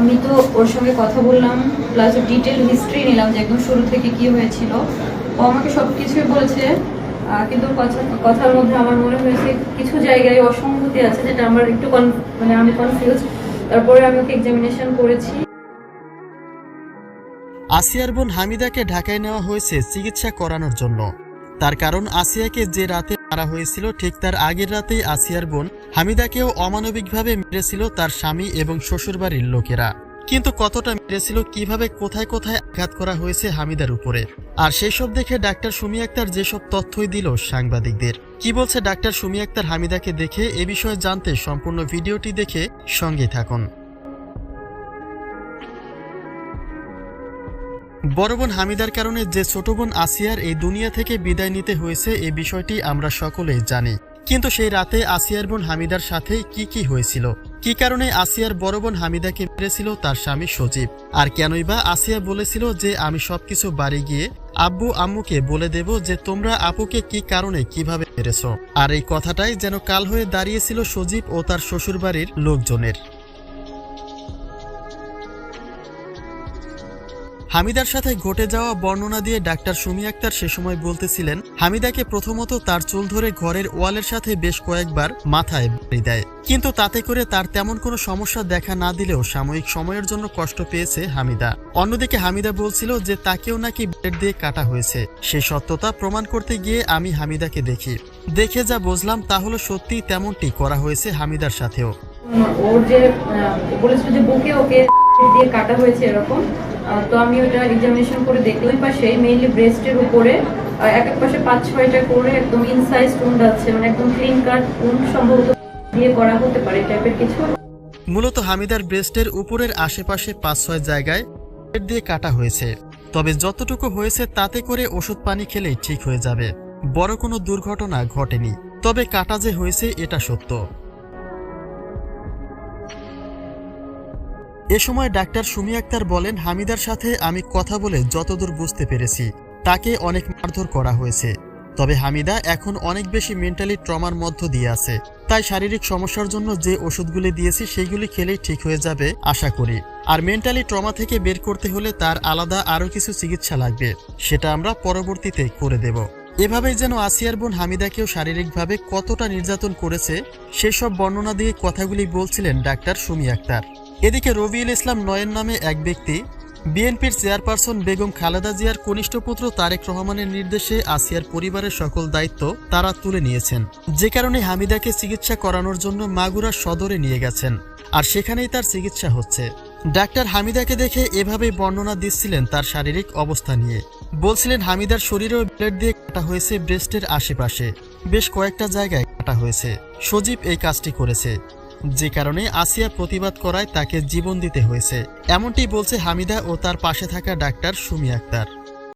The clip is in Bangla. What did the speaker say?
আমি তো ওর সঙ্গে কথা বললাম প্লাস ডিটেল হিস্ট্রি নিলাম যে একদম শুরু থেকে কি হয়েছিল। ও আমাকে সব কিছুই বলেছে কিন্তু কথার মধ্যে আমার মনে হয়েছে কিছু জায়গায় অসঙ্গতি আছে যেটা আমার একটু মানে আমি কনফিউজ তারপরে আমি ওকে এক্সামিনেশন করেছি। আসিয়ার বোন হামিদাকে ঢাকায় নেওয়া হয়েছে চিকিৎসা করানোর জন্য। তার কারণ আসিয়াকে যে রাতে মারা হয়েছিল, ঠিক তার আগের রাতেই আসিয়ার বোন হামিদাকেও অমানবিকভাবে মেরেছিল তার স্বামী এবং শ্বশুরবাড়ির লোকেরা। কিন্তু কতটা মেরেছিল, কীভাবে কোথায় কোথায় আঘাত করা হয়েছে হামিদার উপরে? আর সেই সব দেখে ডাক্তার সুমি আক্তার যেসব তথ্যই দিল সাংবাদিকদের। কি বলছে ডাক্তার সুমি আক্তার হামিদাকে দেখে, এ বিষয়ে জানতে সম্পূর্ণ ভিডিওটি দেখে সঙ্গে থাকুন। বড় বোন হামিদার কারণে যে ছোট বোন আসিয়ার এই দুনিয়া থেকে বিদায় নিতে হয়েছে এই বিষয়টি আমরা সকলেই জানি। কিন্তু সেই রাতে আসিয়ার বোন হামিদার সাথে কি কি হয়েছিল? কি কারণে আসিয়ার বড় বোন হামিদাকে মেরেছিল? তার স্বামী সজীব। আর কেনই বা আসিয়া বলেছিল যে আমি সবকিছু বাড়ি গিয়ে আব্বু আম্মুকে বলে দেব যে তোমরা আপুকে কি কারণে কীভাবে মেরেছ? আর এই কথাটাই যেন কাল হয়ে দাঁড়িয়েছিল সজীব ও তার শ্বশুরবাড়ির লোকজনের। হামিদার সাথে ঘটে যাওয়া বর্ণনা দিয়ে ডাক্তার সুমি আক্তার সে সময় বলতেছিলেন, হামিদাকে প্রথমত তার চুল ধরে ঘরের ওয়ালের সাথে বেশ কয়েকবার মাথায় দেয়। কিন্তু তাতে করে তার তেমন কোনো সমস্যা দেখা না দিলেও সাময়িক সময়ের জন্য কষ্ট পেয়েছে হামিদা। অন্যদিকে হামিদা বলছিল যে তাকেও নাকি ব্লেড দিয়ে কাটা হয়েছে। সেই সত্যতা প্রমাণ করতে গিয়ে আমি হামিদাকে দেখি। দেখে যা বুঝলাম তা হলো সত্যি তেমনটি করা হয়েছে হামিদার সাথেও। ওর যে বলেছিল যে বুকে ওকে দিয়ে কাটা হয়েছে এরকম তো আমি ওটা এক্সামিনেশন করে দেখি ওই পাশে মেইনলি ব্রেস্টের উপরে এক এক পাশে পাঁচ ছয়টা করে একদম ইনসাইজ আছে মানে একদম ক্লিন কাট সম্ভবত দিয়ে করা হতে পারে টাইপের কিছু। মূলত হামিদার ব্রেস্টের উপরের আশেপাশে পাঁচ ছয় জায়গায় দিয়ে কাটা হয়েছে। তবে যতটুকু হয়েছে তাতে করে ওষুধ পানি খেলেই ঠিক হয়ে যাবে। বড় কোনো দুর্ঘটনা ঘটেনি। তবে কাটা যে হয়েছে এটা সত্য। এ সময় ডাক্তার সুমি আক্তার বলেন, হামিদার সাথে আমি কথা বলে যতদূর বুঝতে পেরেছি, তাকে অনেক মারধর করা হয়েছে। তবে হামিদা এখন অনেক বেশি মেন্টালি ট্রমার মধ্য দিয়ে আছে। তাই শারীরিক সমস্যার জন্য যে ওষুধগুলি দিয়েছি সেইগুলি খেলেই ঠিক হয়ে যাবে, আশা করি। আর মেন্টালি ট্রমা থেকে বের করতে হলে তার আলাদা আরও কিছু চিকিৎসা লাগবে, সেটা আমরা পরবর্তীতে করে দেব। এভাবেই যেন আসিয়ার বোন হামিদাকেও শারীরিকভাবে কতটা নির্যাতন করেছে, সেসব বর্ণনা দিয়ে কথাগুলি বলছিলেন ডাক্তার সুমি আক্তার। এদিকে রবিউল ইসলাম নয়ন নামে এক ব্যক্তি, বিএনপির চেয়ারপারসন বেগম খালেদা জিয়ার কনিষ্ঠ পুত্র তারেক রহমানের নির্দেশে আসিয়ার পরিবারের সকল দায়িত্ব তারা তুলে নিয়েছেন। যে কারণে হামিদাকে চিকিৎসা করানোর জন্য মাগুরা সদরে নিয়ে গেছেন, আর সেখানেই তার চিকিৎসা হচ্ছে। ডাক্তার হামিদাকে দেখে এভাবে বর্ণনা দিচ্ছিলেন তার শারীরিক অবস্থা নিয়ে। বলছিলেন, হামিদার শরীরেও ব্লেড দিয়ে কাটা হয়েছে ব্রেস্টের আশেপাশে, বেশ কয়েকটা জায়গায় কাটা হয়েছে। সজীব এই কাজটি করেছে। যে কারণে আসিয়া প্রতিবাদ করায় তাকে জীবন দিতে হয়েছে। এমনটি বলছে হামিদা ও তার পাশে থাকা ডাক্তার সুমি আক্তার।